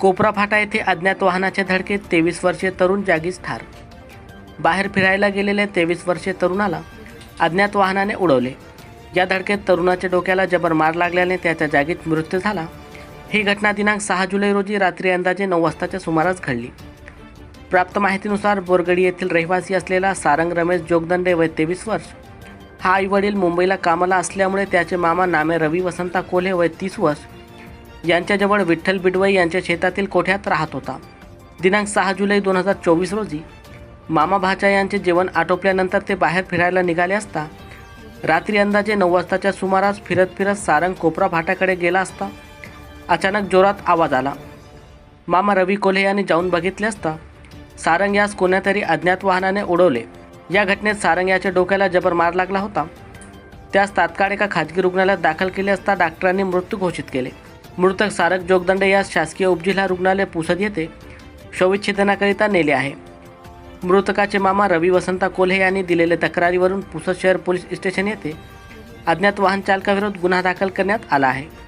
कोपरा फाटा येथे अज्ञात वाहनाच्या धडकेत तेवीस वर्षीय तरुण जागीच ठार. बाहेर फिरायला गेलेल्या तेवीस वर्षीय तरुणाला अज्ञात वाहनाने उडवले. या धडकेत तरुणाच्या डोक्याला जबर मार लागल्याने त्याचा जागीच मृत्यू झाला. ही घटना दिनांक सहा जुलै रोजी रात्री अंदाजे नऊ वाजताच्या सुमारास घडली. प्राप्त माहितीनुसार बोरगडी येथील रहिवासी असलेला सारंग रमेश जोगदंडे वय तेवीस वर्ष. हा आईवडील मुंबईला कामाला असल्यामुळे त्याचे मामा नामे रवी वसंता कोल्हे वय तीस वर्ष. यांच्याजवळ विठ्ठल बिडवई यांच्या शेतातील कोठ्यात राहत होता. दिनांक सहा जुलै दोन हजार चोवीस रोजी मामा भाचा यांचे जेवण आटोपल्यानंतर ते बाहेर फिरायला निघाले असता रात्री अंदाजे नऊ वाजताच्या सुमारास फिरत फिरत सारंग कोपरा भाटाकडे गेला असता अचानक जोरात आवाज आला. मामा रवी कोल्हे यांनी जाऊन बघितले असता सारंग यास कोण्यातरी अज्ञात वाहनाने उडवले. या घटनेत सारंग याच्या डोक्याला जबर मार लागला होता. त्यास तात्काळ एका खाजगी रुग्णालयात दाखल केले असता डॉक्टरांनी मृत्यू घोषित केले. मृतक सारक जोगदंडे या शासकीय उपजिल्हा रुग्णालय पुसद येथे शवविच्छेदनाकरिता नेले आहे. मृतकाचे मामा रवी वसंता कोल्हे यांनी दिलेल्या तक्रारीवरून पुसद शहर पोलीस स्टेशन येथे अज्ञात वाहन चालकाविरोधात गुन्हा दाखल करण्यात आला आहे.